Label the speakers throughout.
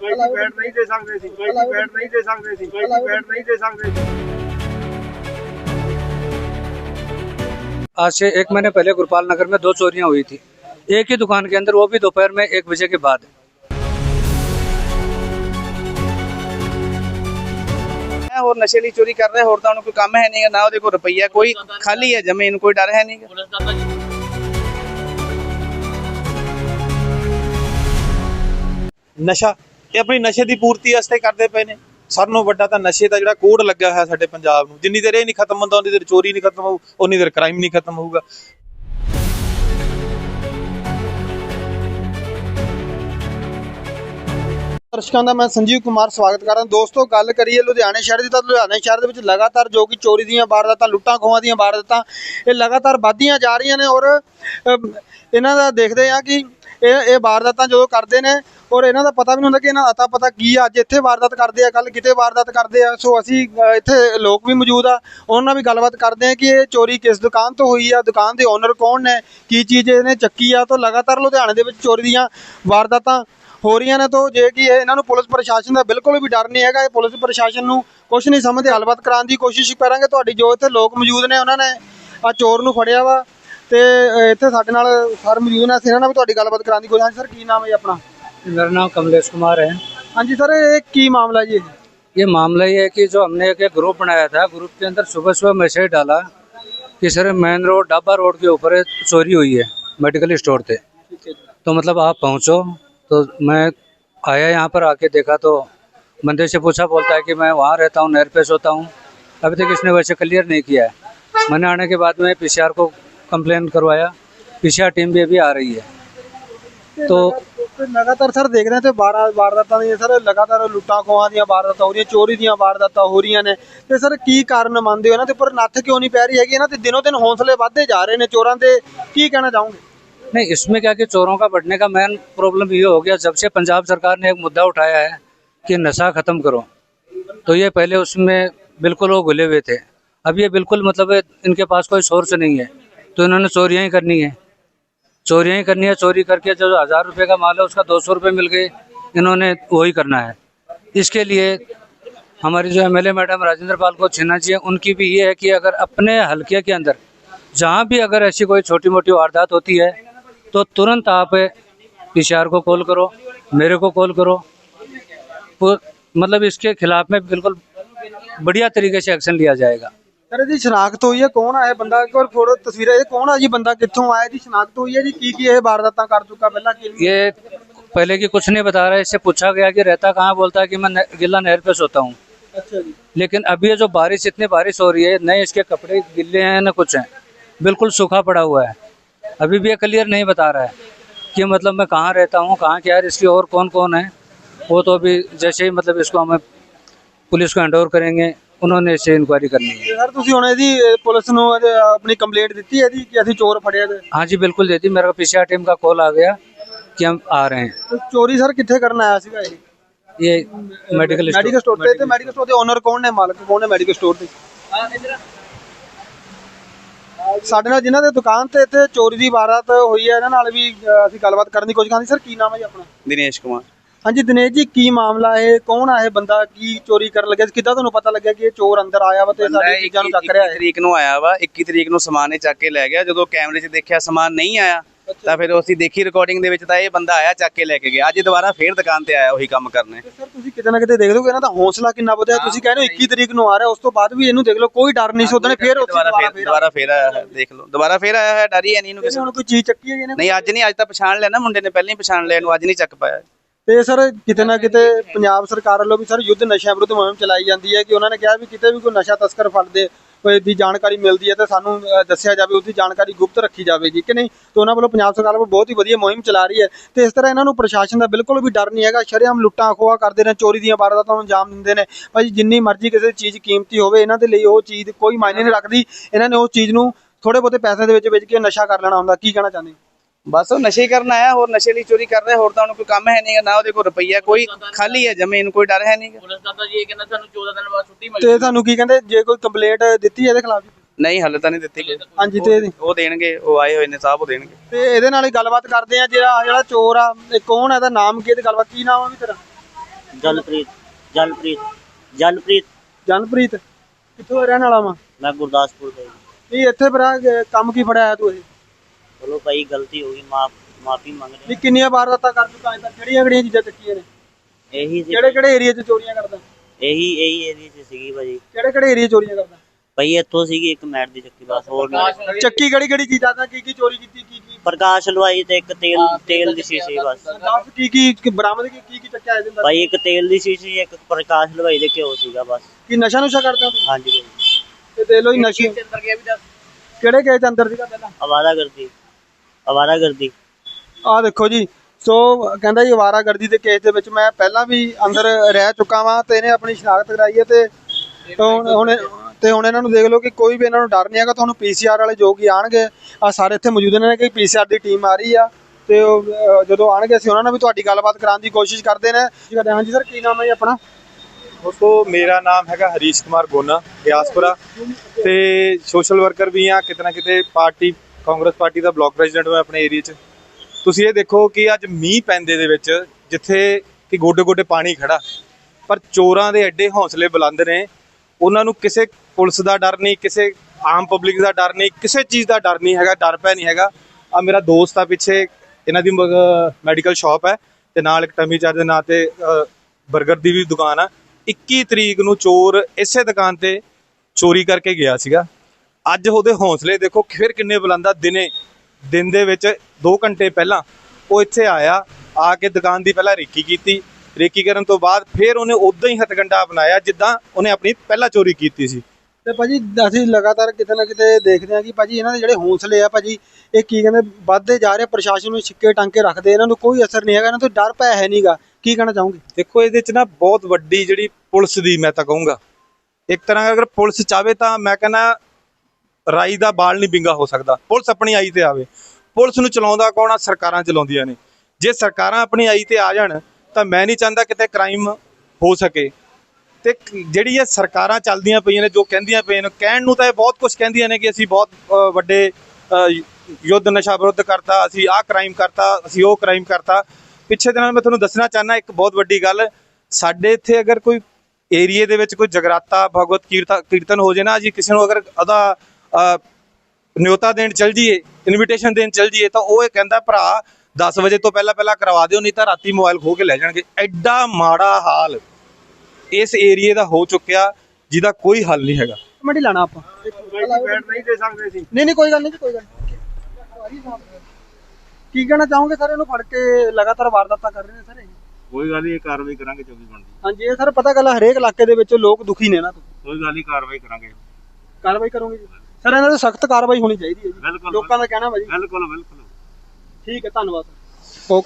Speaker 1: ਬਾਈ ਜੀ ਬੈਠ ਨਹੀਂ ਦੇ ਸਕਦੇ ਸੀ ਬਾਈ ਜੀ ਬੈਠ ਨਹੀਂ ਦੇ ਸਕਦੇ ਸੀ ਬਾਈ ਜੀ ਬੈਠ ਨਹੀਂ ਦੇ ਸਕਦੇ ਸੀ
Speaker 2: आज से एक महीने पहले गुरपाल नगर में दो चोरियां हुई थी एक ही दुकान के अंदर वो भी दोपहर में एक बजे के बाद
Speaker 3: ਹੈ ਹੋਰ ਨਸ਼ੇ ਲਈ ਚੋਰੀ ਕਰ ਰਿਹਾ ਹੋਰ ਤਾਂ ਉਹਨੂੰ ਕੋਈ ਕੰਮ ਹੈ ਨਹੀਂਗਾ ਨਾ ਉਹਦੇ ਕੋਲ ਰੁਪਈਆ ਕੋਈ ਖਾਲੀ ਹੈ ਜ਼ਮੀਨ ਕੋਈ ਡਰ ਹੈ ਨਹੀਂਗਾ
Speaker 4: ਨਸ਼ਾ ਇਹ ਆਪਣੀ ਨਸ਼ੇ ਦੀ ਪੂਰਤੀ ਵਾਸਤੇ ਕਰਦੇ ਪਏ ਨੇ। ਸਾਰਿਆਂ ਨੂੰ ਵੱਡਾ ਤਾਂ ਨਸ਼ੇ ਦਾ ਜਿਹੜਾ ਕੋਡ ਲੱਗਿਆ ਹੋਇਆ ਸਾਡੇ ਪੰਜਾਬ ਨੂੰ। ਜਿੰਨੀ ਦੇਰ ਇਹ ਨਹੀਂ ਖਤਮ ਹੁੰਦਾ, ਉਨੀ ਦੇਰ ਚੋਰੀ ਨਹੀਂ ਖਤਮ ਹੋਊ, ਉਨੀ ਦੇਰ ਕ੍ਰਾਈਮ ਨਹੀਂ ਖਤਮ ਹੋਊਗਾ।
Speaker 1: ਦਰਸ਼ਕਾਂ ਦਾ ਮੈਂ ਸੰਜੀਵ ਕੁਮਾਰ ਸਵਾਗਤ ਕਰਦਾ। ਦੋਸਤੋ, ਗੱਲ ਕਰੀਏ ਲੁਧਿਆਣੇ ਸ਼ਹਿਰ ਦੀ ਤਾਂ ਲੁਧਿਆਣੇ ਸ਼ਹਿਰ ਦੇ ਵਿੱਚ ਲਗਾਤਾਰ ਜੋ ਕਿ ਚੋਰੀ ਦੀਆਂ ਵਾਰਦਾਤਾਂ, ਲੁੱਟਾਂ ਖੋਹਾਂ ਦੀਆਂ ਵਾਰਦਾਤਾਂ, ਇਹ ਲਗਾਤਾਰ ਵੱਧਦੀਆਂ ਜਾ ਰਹੀਆਂ ਨੇ ਔਰ ਇਹਨਾਂ ਦਾ ਦੇਖਦੇ ਆ ਕਿ ਇਹ ਇਹ ਵਾਰਦਾਤਾਂ ਜਦੋਂ ਕਰਦੇ ਨੇ ਔਰ ਇਹਨਾਂ ਦਾ ਪਤਾ ਵੀ ਨਹੀਂ ਹੁੰਦਾ ਕਿ ਇਹਨਾਂ ਦਾ ਅਤਾ ਪਤਾ ਕੀ ਆ ਅੱਜ ਇੱਥੇ ਵਾਰਦਾਤ ਕਰਦੇ ਆ ਕੱਲ ਕਿਤੇ ਵਾਰਦਾਤ ਕਰਦੇ ਆ। ਸੋ ਅਸੀਂ ਅ, ਇੱਥੇ ਲੋਕ ਵੀ ਮੌਜੂਦ ਆ ਉਹਨਾਂ ਨਾਲ ਵੀ ਗੱਲਬਾਤ ਕਰਦੇ ਆ ਕਿ ਇਹ ਚੋਰੀ ਕਿਸ ਦੁਕਾਨ ਤੋਂ ਹੋਈ ਆ ਦੁਕਾਨ ਦੇ ਓਨਰ ਕੌਣ ਨੇ ਕੀ ਚੀਜ਼ ਇਹਨੇ ਚੱਕੀ ਆ। ਤਾਂ ਲਗਾਤਾਰ ਲੁਧਿਆਣੇ ਦੇ ਵਿੱਚ ਚੋਰੀ ਦੀਆਂ ਵਾਰਦਾਤਾਂ ਹੋ ਰਹੀਆਂ ਨੇ। ਤਾਂ ਜੇ ਕਿ ਇਹ ਇਹਨਾਂ ਨੂੰ ਪੁਲਿਸ ਪ੍ਰਸ਼ਾਸਨ ਦਾ ਬਿਲਕੁਲ ਵੀ ਡਰ ਨਹੀਂ ਹੈਗਾ ਇਹ ਪੁਲਿਸ ਪ੍ਰਸ਼ਾਸਨ ਨੂੰ ਕੁਝ ਨਹੀਂ ਸਮਝਦੇ ਹਲਬਤ ਕਰਾਉਣ ਦੀ ਕੋਸ਼ਿਸ਼ ਕਰਾਂਗੇ। ਤੁਹਾਡੀ ਜੋ ਇੱਥੇ ਲੋਕ ਮੌਜੂਦ ਨੇ ਉਹਨਾਂ ਨੇ ਆ ਚੋਰ ਨੂੰ ਫੜਿਆ ਵਾ। ਤੇ ਅ, ਇੱਥੇ ਸਾਡੇ ਨਾਲ ਸਰ ਮੌਜੂਦ ਨੇ ਅਸੀਂ ਇਹਨਾਂ ਨਾਲ ਵੀ ਤੁਹਾਡੀ ਗੱਲਬਾਤ ਕਰਾਉਣ ਦੀ ਕੋਸ਼ਿਸ਼ ਹਾਂਜੀ ਸਰ ਕੀ ਨਾਮ ਹੈ ਜੀ ਆਪਣਾ
Speaker 2: मेरा नाम कमलेश कुमार है
Speaker 1: ਹਾਂਜੀ ਸਰ ਇਹ ਕੀ ਮਾਮਲਾ ਜੀ ਇਹ?
Speaker 2: ये मामला ये है कि जो हमने एक एक ग्रुप बनाया था ग्रुप के अंदर सुबह सुबह मैसेज डाला कि sir main road Daba road के ऊपर चोरी हुई है मेडिकल स्टोर थे तो मतलब आप पहुंचो तो मैं आया यहाँ पर आके देखा तो बंदे से पूछा बोलता है कि मैं वहाँ रहता हूँ नहर पे सोता हूँ अभी तक इसने वैसे क्लियर नहीं किया है मैंने आने के बाद में पीसीआर को कंप्लेन करवाया पीसीआर टीम भी अभी आ रही है तो
Speaker 1: ਤੇ ਲਗਾਤਾਰ ਸਰ ਦੇਖ ਰਹੇ ਤੇ 12 ਵਾਰਦਾਤਾਂ ਦੀਆਂ ਸਰ ਲਗਾਤਾਰ ਲੁੱਟਾਂ ਖੋਹਾਂ ਦੀਆਂ ਵਾਰਦਾਤਾਂ ਹੋ ਰਹੀਆਂ ਚੋਰੀ ਦੀਆਂ ਵਾਰਦਾਤਾਂ ਹੋ ਰਹੀਆਂ ਨੇ ਤੇ ਸਰ ਕੀ ਕਾਰਨ ਮੰਨਦੇ ਹੋ ਇਹਨਾਂ ਦੇ ਉੱਪਰ ਨੱਥ ਕਿਉਂ ਨਹੀਂ ਪੈ ਰਹੀ ਹੈਗੀ ਇਹਨਾਂ ਤੇ ਦਿਨੋਂ ਦਿਨ ਹੌਸਲੇ ਵੱਧਦੇ ਜਾ ਰਹੇ ਨੇ ਚੋਰਾਂ ਦੇ ਕੀ ਕਹਿਣਾ ਚਾਹੋਗੇ
Speaker 2: नहीं इसमें क्या कि चोरों का बढ़ने का मेन प्रॉब्लम ये हो गया जब से पंजाब सरकार ने एक मुद्दा उठाया है कि नशा खत्म करो तो ये पहले उसमें बिल्कुल वो घुले हुए थे अब ये बिल्कुल मतलब इनके पास कोई सोर्स नहीं है तो इन्होंने चोरियाँ ही करनी है। चोरियाँ ही करनी है, चोरी करके जो हज़ार रुपये का माल है, उसका दो सौ रुपये मिल गए। इन्होंने वही करना है। इसके लिए हमारी जो एमएलए मैडम राजेंद्र पाल को छीनना चाहिए उनकी भी ये है कि अगर अपने हल्के के अंदर जहाँ भी अगर ऐसी कोई छोटी मोटी वारदात होती है तो तुरंत आप पीसीआर को कॉल करो, मेरे को कॉल करो। मतलब इसके खिलाफ में बिल्कुल बढ़िया तरीके से एक्शन लिया जाएगा।
Speaker 1: ਸਰ ਇਹਦੀ ਸ਼ਨਾਖਤ ਹੋਈ ਹੈ ਕੌਣ ਆ ਇਹ ਬੰਦਾ ਇੱਕ ਵਾਰ ਫੋਟੋ ਤਸਵੀਰਾਂ ਇਹ ਕੌਣ ਆ ਜੀ ਬੰਦਾ ਕਿੱਥੋਂ ਆਇਆ ਇਹਦੀ ਸ਼ਨਾਖਤ ਹੋਈ ਹੈ ਜੀ ਕੀ ਕੀ ਇਹ ਵਾਰਦਾਤਾਂ ਕਰ ਚੁੱਕਾ ਪਹਿਲਾਂ ਕੀ
Speaker 2: ये पहले की कुछ नहीं बता रहा है इससे पूछा गया कि रहता कहाँ बोलता है कि मैं न- गिल्ला नहर पे सोता हूँ
Speaker 1: ਅੱਛਾ ਜੀ
Speaker 2: लेकिन अभी ये जो बारिश इतनी बारिश हो रही है न इसके कपड़े गिल्ले हैं न कुछ हैं बिल्कुल सूखा पड़ा हुआ है अभी भी ये क्लियर नहीं बता रहा है कि मतलब मैं कहाँ रहता हूँ कहाँ क्या है इसकी और कौन कौन है वो तो अभी जैसे ही मतलब इसको हमें पुलिस को हैंड ओवर करेंगे उन्होंने इससे इंक्वायरी करनी है
Speaker 1: ਤੇ ਸਰ ਤੁਸੀਂ ਹੁਣ ਇਹਦੀ ਅਹ, ਪੁਲਿਸ ਨੂੰ ਇਹਦੇ, ਆਪਣੀ ਕੰਪਲੇਂਟ ਦਿੱਤੀ ਹੈ ਇਹਦੀ ਕਿ ਅਸੀਂ ਚੋਰ ਫੜਿਆ ਤੇ
Speaker 2: हाँ जी बिल्कुल दे दी मेरे को पीसीआर टीम का कॉल आ गया कि हम आ रहे हैं
Speaker 1: ਤੇ ਚੋਰੀ ਸਰ ਕਿੱਥੇ ਕਰਨ ਆਇਆ ਸੀਗਾ ਇਹ
Speaker 2: ये मेडिकल
Speaker 1: ਮੈਡੀਕਲ ਸਟੋਰ ਤੇ ਤੇ ਮੈਡੀਕਲ ਸਟੋਰ ਦੇ ਓਨਰ ਕੌਣ ਨੇ ਮਾਲਕ ਕੌਣ ਨੇ ਮੈਡੀਕਲ ਸਟੋਰ ਦੇ ਸਾਡੇ ਨਾਲ ਜਿਨ੍ਹਾਂ ਦੇ ਦੁਕਾਨ ਤੇ ਇੱਥੇ ਚੋਰੀ ਦੀ ਵਾਰਦਾਤ ਹੋਈ ਹੈ ਇਹਨਾਂ ਨਾਲ ਵੀ ਅ, ਅਸੀਂ ਗੱਲਬਾਤ ਕਰਨ ਦੀ ਕੋਸ਼ਿਸ਼ ਕਰਾਂਗੇ ਸਰ ਕੀ ਨਾਮ ਹੈ ਜੀ ਆਪਣਾ
Speaker 3: ਦਿਨੇਸ਼ ਕੁਮਾਰ
Speaker 1: ਹਾਂਜੀ ਦਿਨੇਸ਼ ਜੀ ਕੀ ਮਾਮਲਾ ਹੈ? ਕੌਣ ਆ ਇਹ ਬੰਦਾ? ਕੀ ਚੋਰੀ ਕਰਨ ਲੱਗਿਆ ਕਿੱਦਾਂ ਤੁਹਾਨੂੰ ਪਤਾ ਲੱਗਿਆ ਕਿ ਇਹ ਚੋਰ ਅੰਦਰ ਆਇਆ ਵਾ ਤੇ ਸਾਡੀ ਚੀਜ਼ਾਂ ਨੂੰ ਚੱਕ ਰਿਹਾ
Speaker 3: 21
Speaker 1: ਹੈ?
Speaker 3: ਤਰੀਕ ਨੂੰ ਆਇਆ ਵਾ 21 ਤਰੀਕ ਨੂੰ ਸਮਾਨ ਇਹ ਚੱਕ ਕੇ ਲੈ ਗਿਆ। ਜਦੋਂ ਕੈਮਰੇ 'ਚ ਦੇਖਿਆ ਸਮਾਨ ਨਹੀਂ ਆਇਆ ਤਾਂ ਫਿਰ ਅਸੀਂ ਦੇਖੀ ਰਿਕਾਰਡਿੰਗ ਦੇ ਵਿੱਚ ਤਾਂ ਇਹ ਬੰਦਾ ਆਇਆ ਚੱਕ ਕੇ ਲੈ ਕੇ ਗਿਆ। ਅੱਜ ਦੁਬਾਰਾ ਫੇਰ ਦੁਕਾਨ ਤੇ ਆਇਆ ਉਹੀ ਕੰਮ ਕਰਨੇ।
Speaker 1: ਸਰ ਤੁਸੀਂ ਕਿਤੇ ਨਾ ਕਿਤੇ ਦੇਖ ਲਓ ਕਿ ਇਹਨਾਂ ਦਾ ਹੌਸਲਾ ਕਿੰਨਾ ਵਧਿਆ। ਤੁਸੀਂ ਕਹਿੰਦੇ ਹੋ 21 ਤਰੀਕ ਨੂੰ ਆ ਰਿਹਾ ਉਸ ਤੋਂ ਬਾਅਦ ਵੀ ਇਹਨੂੰ ਦੇਖ ਲਓ ਕੋਈ ਡਰ ਨਹੀਂ ਸੀ। ਉਹਦਨੇ ਫੇਰ
Speaker 3: ਦੁਬਾਰਾ ਫੇਰ ਦੁਬਾਰਾ ਫੇਰ ਆਇਆ ਦੇਖ ਲਓ। ਦੁਬਾਰਾ ਫੇਰ ਆਇਆ ਹੈ ਡਰ ਹੀ ਨਹੀਂ ਇਹਨੂੰ ਕਿਸੇ
Speaker 1: ਹੁਣ ਕੋਈ ਚੀਜ਼ ਚੱਕੀ ਹੈ
Speaker 3: ਨਹੀਂ ਅੱਜ ਨਹੀਂ ਅੱਜ ਤਾਂ ਪਛਾਣ ਲਿਆ ਨਾ ਮੁੰਡੇ ਨੇ ਪਹਿਲਾਂ ਹੀ ਪਛਾਣ ਲਿਆ ਇਹਨੂੰ ਅੱਜ ਨਹੀਂ ਚੱਕ ਪਾਇਆ।
Speaker 1: ਤੇ ਸਰ ਕਿਤੇ ਨਾ ਕਿਤੇ ਪੰਜਾਬ ਸਰਕਾਰ ਵੱਲੋਂ ਵੀ ਸਰ ਯੁੱਧ ਨਸ਼ਿਆਂ ਵਿਰੁੱਧ ਮੁਹਿੰਮ ਚਲਾਈ ਜਾਂਦੀ ਹੈ ਕਿ ਉਹਨਾਂ ਨੇ ਕਿਹਾ ਵੀ ਕਿਤੇ ਵੀ ਕੋਈ ਨਸ਼ਾ ਤਸਕਰ ਫੜਦੇ ਕੋਈ ਦੀ ਜਾਣਕਾਰੀ ਮਿਲਦੀ ਹੈ ਤਾਂ ਸਾਨੂੰ ਦੱਸਿਆ ਜਾਵੇ ਉਸ ਜਾਣਕਾਰੀ ਗੁਪਤ ਰੱਖੀ ਜਾਵੇਗੀ, ਕਿ ਨਹੀਂ? ਤੇ ਉਹਨਾਂ ਵੱਲੋਂ ਪੰਜਾਬ ਸਰਕਾਰ ਵੱਲੋਂ ਬਹੁਤ ਹੀ ਵਧੀਆ ਮੁਹਿੰਮ ਚਲਾ ਰਹੀ ਹੈ ਤੇ ਇਸ ਤਰ੍ਹਾਂ ਇਹਨਾਂ ਨੂੰ ਪ੍ਰਸ਼ਾਸਨ ਦਾ ਬਿਲਕੁਲ ਵੀ ਡਰ ਨਹੀਂ ਹੈਗਾ, ਸ਼ਰੇਆਮ ਲੁੱਟਾਂ ਖੋਆ ਕਰਦੇ ਨੇ, ਚੋਰੀ ਦੀਆਂ ਵਾਰਦਾਤਾਂ ਨੂੰ ਅੰਜਾਮ ਦਿੰਦੇ ਨੇ, ਭਾਈ ਜਿੰਨੀ ਮਰਜ਼ੀ ਕਿਸੇ ਚੀਜ਼ ਕੀਮਤੀ ਹੋਵੇ, ਇਹਨਾਂ ਦੇ ਲਈ ਉਹ ਚੀਜ਼ ਕੋਈ ਮਾਇਨੇ ਨਹੀਂ ਰੱਖਦੀ, ਇਹਨਾਂ ਨੇ ਉਸ ਚੀਜ਼ ਨੂੰ ਥੋੜੇ ਬਹੁਤੇ ਪੈਸੇ ਦੇ ਵਿੱਚ ਵੇਚ ਕੇ ਨਸ਼ਾ ਕਰ ਲੈਣਾ ਹੁੰਦਾ, ਕੀ ਕਹਿਣਾ ਚਾਹੁੰਦੇ
Speaker 3: ਬਸ ਉਹ ਨਸ਼ੇ ਕਰਨ ਆਇਆ ਹੋਰ ਨਸ਼ੇ ਲਈ ਚੋਰੀ ਕਰ ਰਿਹਾ ਹੋਰ ਤਾਂ ਉਹਨੂੰ ਕੋਈ ਕੰਮ ਹੈ ਨਹੀਂਗਾ ਨਾ ਉਹਦੇ ਕੋਲ ਰੁਪਈਆ ਕੋਈ ਖਾਲੀ ਹੈ ਜ਼ਮੀਨ ਕੋਈ ਡਰ ਹੈ ਨਹੀਂਗਾ
Speaker 5: ਪੁਲਿਸ ਦਾ ਤਾਂ ਜੀ ਇਹ ਕਹਿੰਦਾ ਸਾਨੂੰ 14 ਦਿਨ ਬਾਅਦ ਛੁੱਟੀ ਮਿਲ
Speaker 1: ਤੇ ਤੁਹਾਨੂੰ ਕੀ ਕਹਿੰਦੇ ਜੇ ਕੋਈ ਕੰਪਲੇਂਟ ਦਿੱਤੀ ਹੈ ਇਹਦੇ ਖਿਲਾਫ?
Speaker 3: ਨਹੀਂ ਹਲੇ ਤਾਂ ਨਹੀਂ ਦਿੱਤੀ।
Speaker 1: ਹਾਂਜੀ ਤੇ ਇਹਦੀ।
Speaker 3: ਉਹ ਦੇਣਗੇ ਉਹ ਆਏ ਹੋਏ ਨੇ ਸਾਹਿਬ ਉਹ ਦੇਣਗੇ।
Speaker 1: ਤੇ ਇਹਦੇ ਨਾਲ ਹੀ ਗੱਲਬਾਤ ਕਰਦੇ ਆ ਜਿਹੜਾ ਜਿਹੜਾ ਚੋਰ ਆ ਇਹ ਕੌਣ ਹੈ ਇਹਦਾ ਨਾਮ ਕੀ ਤੇ ਗੱਲਬਾਤ ਕੀ ਨਾਮ ਆ ਵੀ ਤੇਰਾ
Speaker 6: ਜਲਪ੍ਰੀਤ ਜਲਪ੍ਰੀਤ ਜਲਪ੍ਰੀਤ।
Speaker 1: ਜਨਪ੍ਰੀਤ ਕਿੱਥੋਂ ਰਹਿਣ ਵਾਲਾ ਵਾ?
Speaker 6: ਮੈਂ ਗੁਰਦਾਸਪੁਰ ਦਾ ਜੀ।
Speaker 1: ਨਹੀਂ ਇੱਥੇ ਭਰਾ ਕੰਮ ਕੀ ਫੜਿਆ ਤੂੰ ਇਹ?
Speaker 6: ਚਲੋ ਭਾਈ ਗਲਤੀ ਹੋ ਗਈ ਮਾਫ ਮਾਫੀ ਮੰਗ
Speaker 1: ਨਹੀਂ
Speaker 6: ਰਹੇ
Speaker 1: ਕਿੰਨੀਆਂ ਵਾਰਦਾਤਾਂ ਕਰ ਚੁੱਕਾ ਅਜੇ ਤੱਕ? ਕਿਹੜੀਆਂ ਕਿਹੜੀਆਂ ਚੀਜ਼ਾਂ ਚੱਕੀਆਂ ਨੇ?
Speaker 6: ਇਹੀ ਸੀ
Speaker 1: ਕਿਹੜੇ ਕਿਹੜੇ ਏਰੀਆ 'ਚ ਚੋਰੀਆਂ ਕਰਦਾ?
Speaker 6: ਇਹੀ ਇਹੀ ਏਰੀਆ 'ਚ ਸੀਗੀ ਭਾਜੀ।
Speaker 1: ਕਿਹੜੇ ਕਿਹੜੇ ਏਰੀਆ ਚੋਰੀਆਂ ਕਰਦਾ?
Speaker 6: ਭਾਈ ਇੱਥੋਂ ਸੀਗੀ ਇੱਕ ਮੈਟ ਦੀ ਚੱਕੀ ਬਸ ਹੋਰ ਨਹੀਂ।
Speaker 1: ਚੱਕੀ ਕਿਹੜੀ ਕਿਹੜੀ ਚੀਜ਼ਾਂ ਦਾ ਕੀ ਕੀ ਚੋਰੀ ਕੀਤੀ ਕੀ ਕੀ?
Speaker 6: ਪ੍ਰਕਾਸ਼ ਹਲਵਾਈ ਤੇ ਇੱਕ ਤੇਲ ਤੇਲ ਦੀ ਸ਼ੀਸ਼ੀ ਬਸ।
Speaker 1: ਦੱਸ ਕੀ ਕੀ ਕੀ ਬਰਾਮਦ ਕੀ ਕੀ ਕੀ ਚੱਕਿਆ ਇਹਦੇ ਅੰਦਰ?
Speaker 6: ਭਾਈ ਇੱਕ ਤੇਲ ਦੀ ਸ਼ੀਸ਼ੀ ਇੱਕ ਪ੍ਰਕਾਸ਼ ਹਲਵਾਈ ਦੇ ਘਿਓ ਸੀਗਾ ਬਸ।
Speaker 1: ਕੀ ਨਸ਼ਾ ਨੁਸ਼ਾ ਕਰਦਾ ਤੂੰ?
Speaker 6: ਹਾਂਜੀ ਭਾਈ।
Speaker 1: ਤੇ ਦੇ ਲੋ ਹੀ ਨਸ਼ੇ।
Speaker 5: ਅੰਦਰ ਗਿਆ ਵੀ ਦੱਸ।
Speaker 1: ਕਿਹੜੇ ਗਏ ਅੰਦਰ ਸੀਗਾ ਪਹਿਲਾਂ
Speaker 6: ਆਵਾਰਾ ਕਰਦੀ ਆਵਾਰਾ ਕਰਦੀ
Speaker 1: ਆਹ ਦੇਖੋ ਜੀ ਸੋ ਕਹਿੰਦਾ ਜੀ ਅਵਾਰਾਗਰਦੀ ਦੇ ਕੇਸ ਦੇ ਵਿੱਚ ਮੈਂ ਪਹਿਲਾਂ ਵੀ ਅੰਦਰ ਰਹਿ ਚੁੱਕਾ ਵਾਂ ਤੇ ਇਹਨੇ ਆਪਣੀ ਸ਼ਨਾਖਤ ਕਰਾਈ ਹੈ ਤੇ ਹੁਣ ਹੁਣ ਤੇ ਹੁਣ ਇਹਨਾਂ ਨੂੰ ਦੇਖ ਲਓ ਕਿ ਕੋਈ ਵੀ ਇਹਨਾਂ ਨੂੰ ਡਰ ਨਹੀਂ ਹੈਗਾ ਤੁਹਾਨੂੰ ਪੀਸੀਆਰ ਵਾਲੇ ਜੋ ਕਿ ਆਣਗੇ ਆ ਸਾਰੇ ਇੱਥੇ ਮੌਜੂਦ ਨੇ ਕਿ ਪੀਸੀਆਰ ਦੀ ਟੀਮ ਆ ਰਹੀ ਆ ਤੇ ਜਦੋਂ ਆਣਗੇ ਅਸੀਂ ਉਹਨਾਂ ਨਾਲ ਵੀ ਤੁਹਾਡੀ ਗੱਲਬਾਤ ਕਰਾਉਣ ਦੀ ਕੋਸ਼ਿਸ਼ ਕਰਦੇ ਨੇ। ਜੀ ਕਰਦੇ ਹਾਂ। ਹਾਂਜੀ ਸਰ ਕੀ ਨਾਮ ਹੈ ਜੀ ਆਪਣਾ?
Speaker 4: ਦੋਸਤੋ ਮੇਰਾ ਨਾਮ ਹੈਗਾ ਹਰੀਸ਼ ਕੁਮਾਰ ਗੋਨਾ ਗਿਆਸਪੁਰਾ ਤੇ ਸੋਸ਼ਲ ਵਰਕਰ ਵੀ ਆ ਕਿਤੇ ਨਾ ਕਿਤੇ ਪਾਰਟੀ ਕਾਂਗਰਸ ਪਾਰਟੀ ਦਾ ਬਲਾਕ ਪ੍ਰੈਜ਼ੀਡੈਂਟ ਮੈਂ ਆਪਣੇ ਏਰੀਆ 'ਚ। ਤੁਸੀਂ ਇਹ ਦੇਖੋ ਕਿ ਅੱਜ ਮੀਂਹ ਪੈਂਦੇ ਦੇ ਵਿੱਚ ਜਿੱਥੇ ਕਿ ਗੋਡੇ ਗੋਡੇ ਪਾਣੀ ਖੜਾ, ਪਰ ਚੋਰਾਂ ਦੇ ਐਡੇ ਹੌਸਲੇ ਬੁਲੰਦ ਨੇ, ਉਹਨਾਂ ਨੂੰ ਕਿਸੇ ਪੁਲਿਸ ਦਾ ਡਰ ਨਹੀਂ, ਕਿਸੇ ਆਮ ਪਬਲਿਕ ਦਾ ਡਰ ਨਹੀਂ, ਕਿਸੇ ਚੀਜ਼ ਦਾ ਡਰ ਨਹੀਂ ਹੈਗਾ, ਡਰ ਪੈ ਨਹੀਂ ਹੈਗਾ। ਆ ਮੇਰਾ ਦੋਸਤ ਆ ਪਿੱਛੇ, ਇਹਨਾਂ ਦੀ ਮੈਡੀਕਲ ਸ਼ਾਪ ਹੈ ਤੇ ਨਾਲ ਇੱਕ ਟਮੀ ਚਾਰ ਦੇ ਨਾਂ ਤੇ 버ਗਰ ਦੀ ਵੀ ਦੁਕਾਨ ਆ। 21 ਤਰੀਕ ਨੂੰ ਚੋਰ ਇਸੇ ਦੁਕਾਨ ਤੇ ਚੋਰੀ ਕਰਕੇ ਗਿਆ ਸੀਗਾ। ਅੱਜ ਉਹਦੇ ਹੌਸਲੇ ਦੇਖੋ ਫਿਰ ਕਿੰਨੇ ਬੁਲੰਦਾ ਦਿਨੇ ਦਿਨ ਦੇ ਵਿੱਚ 2 ਘੰਟੇ ਪਹਿਲਾਂ ਉਹ ਇੱਥੇ ਆਇਆ ਆ ਕੇ ਦੁਕਾਨ ਦੀ ਪਹਿਲਾਂ ਰੇਕੀ ਕੀਤੀ। ਰੇਕੀ ਕਰਨ ਤੋਂ ਬਾਅਦ ਫਿਰ ਉਹਨੇ ਉਦਾਂ ਹੀ ਹਥਕੰਡਾ ਅਪਣਾਇਆ ਜਿੱਦਾਂ ਉਹਨੇ ਆਪਣੀ ਪਹਿਲਾਂ ਚੋਰੀ ਕੀਤੀ ਸੀ।
Speaker 1: ਤੇ ਭਾਜੀ ਅਸੀਂ ਲਗਾਤਾਰ ਕਿਤੇ ਨਾ ਕਿਤੇ ਦੇਖਦੇ ਹਾਂ ਕਿ ਭਾਜੀ ਇਹਨਾਂ ਦੇ ਜਿਹੜੇ ਹੌਸਲੇ ਆ ਭਾਜੀ ਇਹ ਕੀ ਕਹਿੰਦੇ ਵੱਧਦੇ ਜਾ ਰਹੇ ਪ੍ਰਸ਼ਾਸਨ ਨੂੰ ਛਿੱਕੇ ਟਾਂਕੇ ਰੱਖਦੇ ਇਹਨਾਂ ਨੂੰ ਕੋਈ ਅਸਰ ਨਹੀਂ ਹੈਗਾ ਇਹਨਾਂ ਤੋਂ ਡਰ ਪੈ ਹੈ ਨਹੀਂਗਾ ਕੀ ਕਹਿਣਾ ਚਾਹੋਗੇ?
Speaker 4: ਦੇਖੋ ਇਹਦੇ 'ਚ ਨਾ ਬਹੁਤ ਵੱਡੀ ਜਿਹੜੀ ਪੁਲਿਸ ਦੀ ਮੈਂ ਤਾਂ ਕਹੂੰਗਾ। ਇੱਕ ਤਰ੍ਹਾਂ ਅਗਰ ਪੁਲਿਸ ਚਾਵੇ ਤਾਂ ਮੈਂ ਕਹਿੰਦਾ ਰਾਈ ਦਾ ਬਾਲ ਨਹੀਂ ਬਿੰਗਾ ਹੋ ਸਕਦਾ। ਪੁਲਿਸ ਆਪਣੀ ਆਈ ਤੇ ਆਵੇ। ਪੁਲਿਸ ਨੂੰ ਚਲਾਉਂਦਾ ਕੌਣ ਆ? ਸਰਕਾਰਾਂ ਚਲਾਉਂਦੀਆਂ ਨੇ। ਜੇ ਸਰਕਾਰਾਂ ਆਪਣੀ ਆਈ ਤੇ ਆ ਜਾਣ, ਤਾਂ ਮੈਂ ਨਹੀਂ ਚਾਹੁੰਦਾ ਕਿਤੇ ਕ੍ਰਾਈਮ ਹੋ ਸਕੇ। ਤੇ ਕ- ਜਿਹੜੀ ਇਹ ਸਰਕਾਰਾਂ ਚੱਲਦੀਆਂ ਪਈਆਂ ਨੇ, ਜੋ ਕਹਿੰਦੀਆਂ ਪਈਆਂ ਨੇ, ਕਹਿਣ ਨੂੰ ਤਾਂ ਇਹ ਬਹੁਤ ਕੁਝ ਕਹਿੰਦੀਆਂ ਨੇ ਕਿ ਅਸੀਂ ਬਹੁਤ ਵੱਡੇ ਯੁੱਧ ਨਸ਼ਾ ਵਿਰੁੱਧ ਕਰਤਾ, ਅਸੀਂ ਆਹ ਕ੍ਰਾਈਮ ਕਰਤਾ, ਅਸੀਂ ਉਹ ਕ੍ਰਾਈਮ ਕਰਤਾ। ਪਿੱਛੇ ਦਿਨਾਂ ਮੈਂ ਤੁਹਾਨੂੰ ਦੱਸਣਾ ਚਾਹਨਾ ਇੱਕ ਬਹੁਤ ਵੱਡੀ ਗੱਲ, ਸਾਡੇ ਇੱਥੇ ਅਗਰ ਕੋਈ ਏਰੀਏ ਦੇ ਵਿੱਚ ਕੋਈ ਜਗਰਾਤਾ, ਭਗਵਤ ਕੀਰਤਾ ਕੀਰਤਨ ਹੋ ਜੇ ਨਾ ਜੀ ਕਿਸੇ ਨੂੰ ਅਗਰ ਉਹਦਾ ਨਿਯੋਤਾ ਦੇਣ ਚਲ ਜੀਏ ਇਨਵੀਟੇਸ਼ਨ ਦੇਣ ਚਲ ਜੀਏ ਤਾਂ ਉਹ ਇਹ ਕਹਿੰਦਾ ਭਰਾ 10 ਵਜੇ ਤੋਂ ਪਹਿਲਾਂ ਪਹਿਲਾਂ ਕਰਵਾ ਦਿਓ ਨਹੀਂ ਤਾਂ ਰਾਤੀ ਮੋਬਾਈਲ ਖੋ ਕੇ ਲੈ ਜਾਣਗੇ। ਐਡਾ ਮਾੜਾ ਹਾਲ ਇਸ ਏਰੀਏ ਦਾ ਹੋ ਚੁੱਕਿਆ ਜਿਹਦਾ ਕੋਈ ਹੱਲ ਨਹੀਂ ਹੈਗਾ।
Speaker 1: ਹੀ ਲਾਣਾ ਆਪਾਂ।
Speaker 4: ਬੈਠ ਨਹੀਂ ਦੇ ਸਕਦੇ ਸੀ
Speaker 1: ਨਹੀਂ ਨਹੀਂ ਕੋਈ ਗੱਲ ਨਹੀਂ ਕੋਈ ਗੱਲ ਨਹੀਂ। ਕੀ ਕਹਿਣਾ ਚਾਹੋਗੇ ਸਰ ਇਹਨੂੰ ਫੜ ਕੇ ਲਗਾਤਾਰ ਵਾਰਦਾਤਾਂ ਕਰ ਰਹੇ ਨੇ ਸਰ
Speaker 7: ਕੋਈ ਗੱਲ ਨਹੀਂ ਇਹ ਕਾਰਵਾਈ ਕਰਾਂਗੇ ਵੀ ਬਣਦੀ
Speaker 1: ਹਾਂਜੀ ਇਹ ਸਰ ਪਤਾ ਗੱਲ ਹਰੇਕ ਇਲਾਕੇ ਦੇ ਵਿੱਚ ਲੋਕ ਦੁਖੀ ਨੇ ਨਾ।
Speaker 7: ਕੋਈ ਗੱਲ ਨਹੀਂ ਕਾਰਵਾਈ ਕਰਾਂਗੇ।
Speaker 1: ਕਾਰਵਾਈ ਕਰੋਗੇ ਜੀ? ਸਰ ਇਹਨਾਂ ਤੇ ਸਖਤ ਕਾਰਵਾਈ ਹੋਣੀ ਚਾਹੀਦੀ ਹੈ ਜੀ।
Speaker 7: ਬਿਲਕੁਲ
Speaker 1: ਲੋਕਾਂ ਦਾ ਕਹਿਣਾ ਵਾ ਜੀ
Speaker 7: ਬਿਲਕੁਲ ਬਿਲਕੁਲ।
Speaker 1: ਠੀਕ ਹੈ ਧੰਨਵਾਦ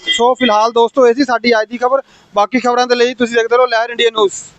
Speaker 1: ਸੋ ਫਿਲਹਾਲ ਦੋਸਤੋ ਇਹ ਸੀ ਸਾਡੀ ਅੱਜ ਦੀ ਖਬਰ। ਬਾਕੀ ਖਬਰਾਂ ਦੇ ਲਈ ਤੁਸੀਂ ਦੇਖਦੇ ਰਹੋ ਲਹਿਰ ਇੰਡੀਆ ਨਿਊਜ਼।